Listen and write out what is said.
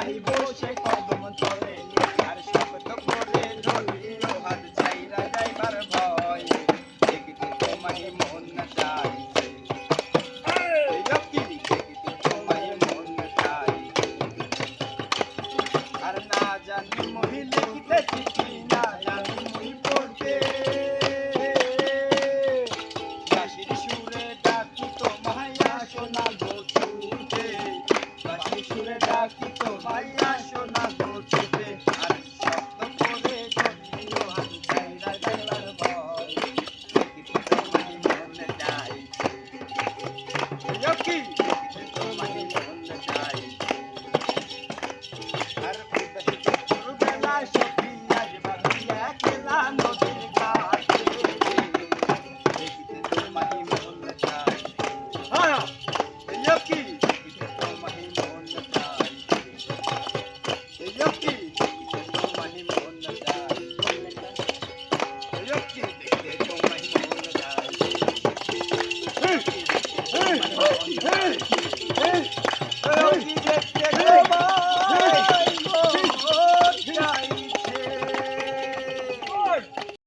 তোমায় বসে কদম তলে আর শব্দ করে ধরিও হাত ছাইরা যাইবার ভয়। দেখিতে তোমায় মন চাইছে। লক্ষ্মী দেখিতে তোমায় মন চাইছে। আর না জানি মহিলে কি না সুরে ডাকি তোমায় আসো না গো ছুটে আর শব্দ করে ধরিও হাত ছাইরা যাইবার ভয় দেখিতে